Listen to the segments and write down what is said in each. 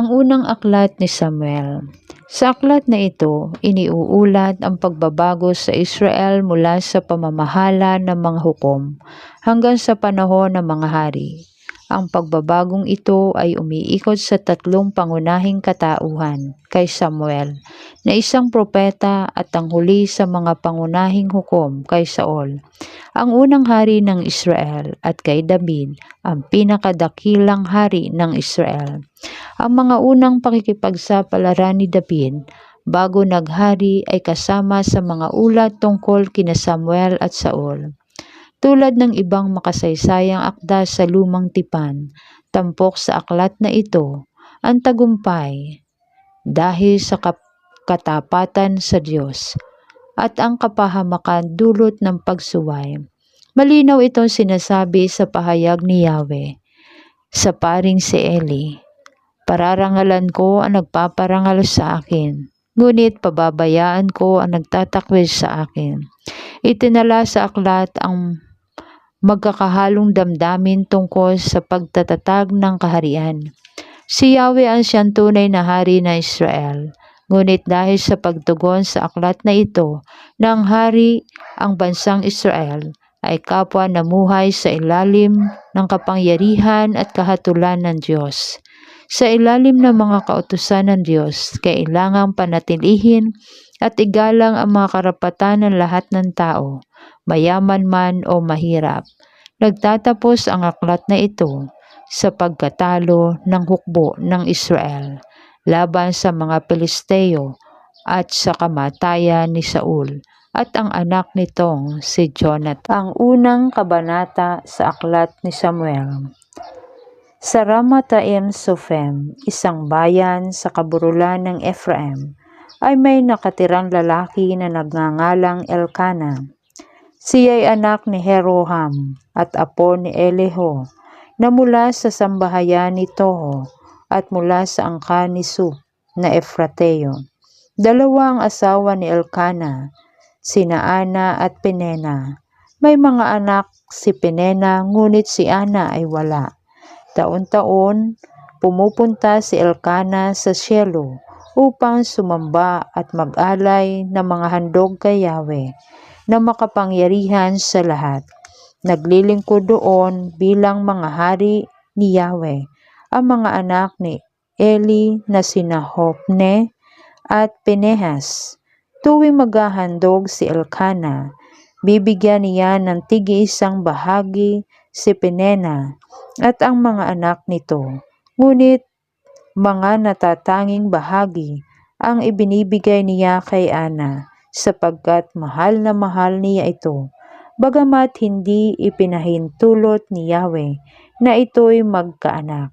Ang unang aklat ni Samuel. Sa aklat na ito, iniuulat ang pagbabago sa Israel mula sa pamamahala ng mga hukom hanggang sa panahon ng mga hari. Ang pagbabagong ito ay umiikot sa tatlong pangunahing katauhan kay Samuel na isang propeta at ang huli sa mga pangunahing hukom kay Saul. Ang unang hari ng Israel at kay David ang pinakadakilang hari ng Israel. Ang mga unang pakikipagsapalaran ni David bago naghari ay kasama sa mga ulat tungkol kina Samuel at Saul. Tulad ng ibang makasaysayang akda sa lumang tipan, tampok sa aklat na ito ang tagumpay dahil sa katapatan sa Diyos at ang kapahamakan dulot ng pagsuway. Malinaw itong sinasabi sa pahayag ni Yahweh sa paring si Eli. Pararangalan ko ang nagpaparangal sa akin, ngunit pababayaan ko ang nagtatakwil sa akin. Itinala sa aklat ang magkakahalong damdamin tungkol sa pagtatatag ng kaharian. Si Yahweh ang siyang tunay na hari ng Israel. Ngunit dahil sa pagtugon sa aklat na ito ng hari ang bansang Israel ay kapwa namuhay sa ilalim ng kapangyarihan at kahatulan ng Diyos. Sa ilalim ng mga kautusan ng Diyos, kailangang panatilihin at igalang ang mga karapatan ng lahat ng tao mayaman man o mahirap. Nagtatapos ang aklat na ito sa pagkatalo ng hukbo ng Israel laban sa mga Pilisteo at sa kamatayan ni Saul at ang anak nitong si Jonathan. Ang unang kabanata sa aklat ni Samuel. Sa Ramataim Sofem, isang bayan sa kaburulan ng Ephraim, ay may nakatirang lalaki na nagngangalang Elkanah Siya'y anak ni Jeroham at apo ni Eleho na mula sa sambahayan ni Toho at mula sa angkan ni Su na Efrateo. Dalawa ang asawa ni Elkana, sina Ana at Penena. May mga anak si Penena ngunit si Ana ay wala. Taon-taon, pumupunta si Elkana sa Shelo upang sumamba at mag-alay ng mga handog kay Yahweh na makapangyarihan sa lahat. Naglilingkod doon bilang mga hari ni Yahweh ang mga anak ni Eli na sina Hopne at Pinehas. Tuwing maghahandog si Elkana, bibigyan niya ng tigi-isang bahagi si Penena at ang mga anak nito. Ngunit mga natatanging bahagi ang ibinibigay niya kay Ana sapagkat mahal na mahal niya ito. Bagamat hindi ipinahintulot ni Yahweh na ito'y magkaanak.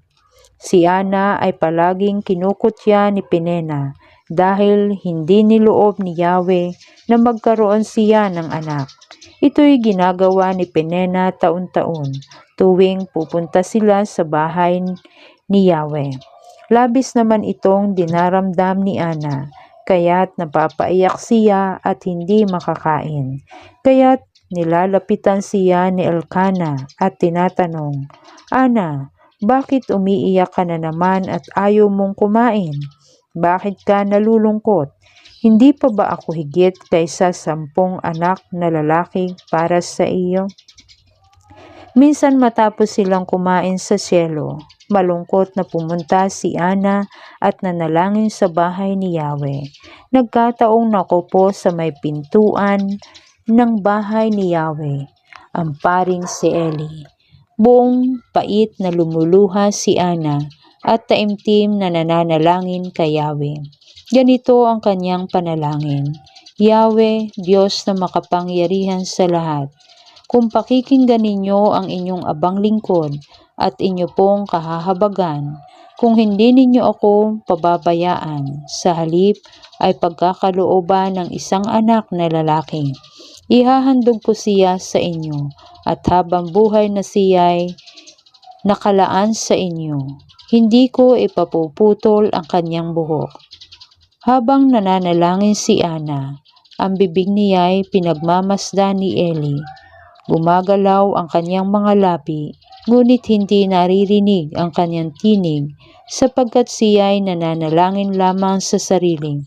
Si Ana ay palaging kinukutya ni Pinena dahil hindi niloob ni Yahweh na magkaroon siya ng anak. Ito'y ginagawa ni Pinena taon-taon tuwing pupunta sila sa bahay ni Yahweh. Labis naman itong dinaramdam ni Ana kaya't napapaiyak siya at hindi makakain. Kaya't nilalapitan siya ni Elkana at tinatanong, Ana, bakit umiiyak ka na naman at ayaw mong kumain? Bakit ka nalulungkot? Hindi pa ba ako higit kaysa sampung anak na lalaki para sa iyo? Minsan matapos silang kumain sa cielo, Malungkot na pumunta si Ana at nanalangin sa bahay ni Yahweh. Nagkataong nakupo sa may pintuan ng bahay ni Yahweh, ang paring si Eli. Buong pait na lumuluha si Ana at taimtim na nananalangin kay Yahweh. Ganito ang kanyang panalangin. Yahweh, Diyos na makapangyarihan sa lahat, kung pakikinggan ninyo ang inyong abang lingkod at inyo pong kahahabagan kung hindi ninyo ako pababayaan. Sa halip ay pagkakalooban ng isang anak na lalaki. Ihahandog ko siya sa inyo at habang buhay na siya'y nakalaan sa inyo. Hindi ko ipapuputol ang kanyang buhok. Habang nananalangin si Ana, ang bibig niya'y pinagmamasdan ni Eli. Gumagalaw ang kanyang mga labi ngunit hindi naririnig ang kanyang tinig sapagkat siya ay nananalangin lamang sa sariling.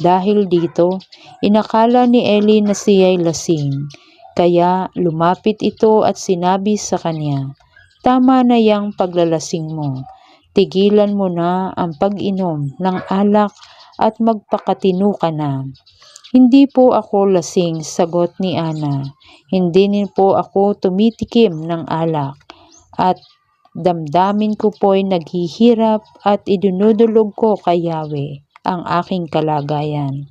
Dahil dito, inakala ni Eli na siya ay lasing. Kaya lumapit ito at sinabi sa kanya, Tama na yang paglalasing mo. Tigilan mo na ang pag-inom ng alak at magpakatino ka na. Hindi po ako lasing, sagot ni Ana. Hindi din po ako tumitikim ng alak. At damdamin ko po'y naghihirap at idinudulog ko kay Yahweh ang aking kalagayan.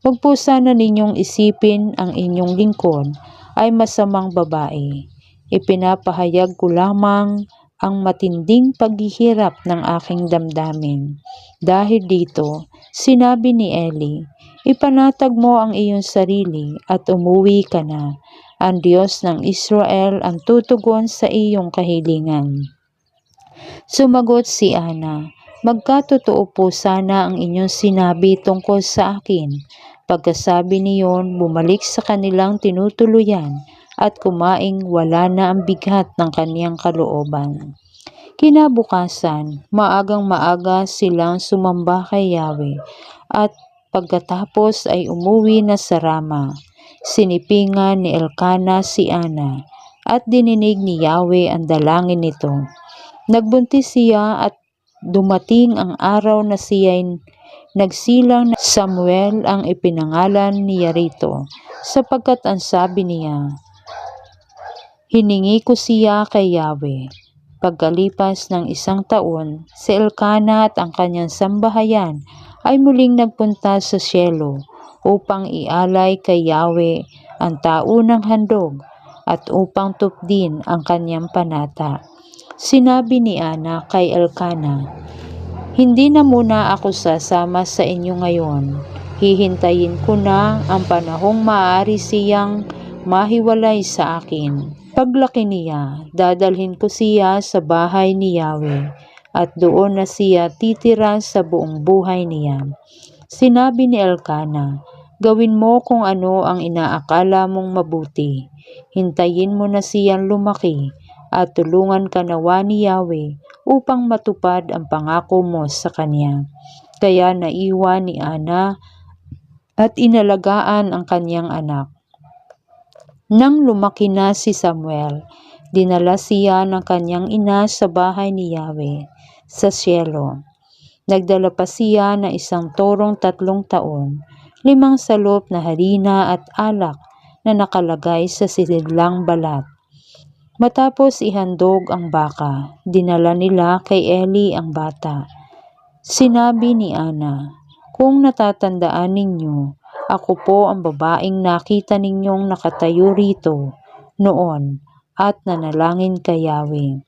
Huwag po sana ninyong isipin ang inyong lingkod ay masamang babae. Ipinapahayag ko lamang ang matinding paghihirap ng aking damdamin. Dahil dito, sinabi ni Eli, ipanatag mo ang iyong sarili at umuwi ka na. Ang Diyos ng Israel ang tutugon sa iyong kahilingan. Sumagot si Ana, Magkatotoo po sana ang inyong sinabi tungkol sa akin. Pagkasabi niyon, bumalik sa kanilang tinutuluyan at kumaing wala na ang bigat ng kaniyang kalooban. Kinabukasan, maagang maaga silang sumamba kay Yahweh at pagkatapos ay umuwi na sa Rama. Sinipingan ni Elkana si Ana at dininig ni Yahweh ang dalangin nito. Nagbuntis siya at dumating ang araw na siya'y nagsilang na Samuel ang ipinangalan niya rito sapagkat ang sabi niya, Hiningi ko siya kay Yahweh. Pagkalipas ng isang taon, si Elkanah at ang kanyang sambahayan ay muling nagpunta sa Shiloh upang ialay kay Yahweh ang taunang handog at upang tupdin ang kanyang panata. Sinabi ni Ana kay Elkanah, Hindi na muna ako sasama sa inyo ngayon. Hihintayin ko na ang panahong maaari siyang mahiwalay sa akin. Paglaki niya, dadalhin ko siya sa bahay ni Yahweh at doon na siya titira sa buong buhay niya. Sinabi ni Elkanah, Gawin mo kung ano ang inaakala mong mabuti. Hintayin mo na siyang lumaki at tulungan ka nawa ni Yahweh upang matupad ang pangako mo sa kanya. Kaya naiwan ni Ana at inalagaan ang kanyang anak. Nang lumaki na si Samuel, dinala siya ng kanyang ina sa bahay ni Yahweh sa Shielo. Nagdala pa siya ng isang torong tatlong taon, limang salop na harina at alak na nakalagay sa sisidlang balat Matapos ihandog ang baka, dinala nila kay Eli ang bata. Sinabi ni Ana, Kung natatandaan ninyo, ako po ang babaeng nakita ninyong nakatayo rito noon at nanalangin kay Yahweh.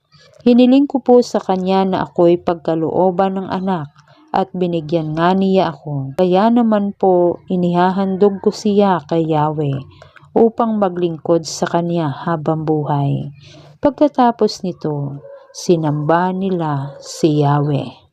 Hiniling ko po sa kanya na ako'y pagkalooban ng anak at binigyan nga niya ako. Kaya naman po inihahandog ko siya kay Yahweh upang maglingkod sa kanya habang buhay. Pagkatapos nito, sinamba nila si Yahweh.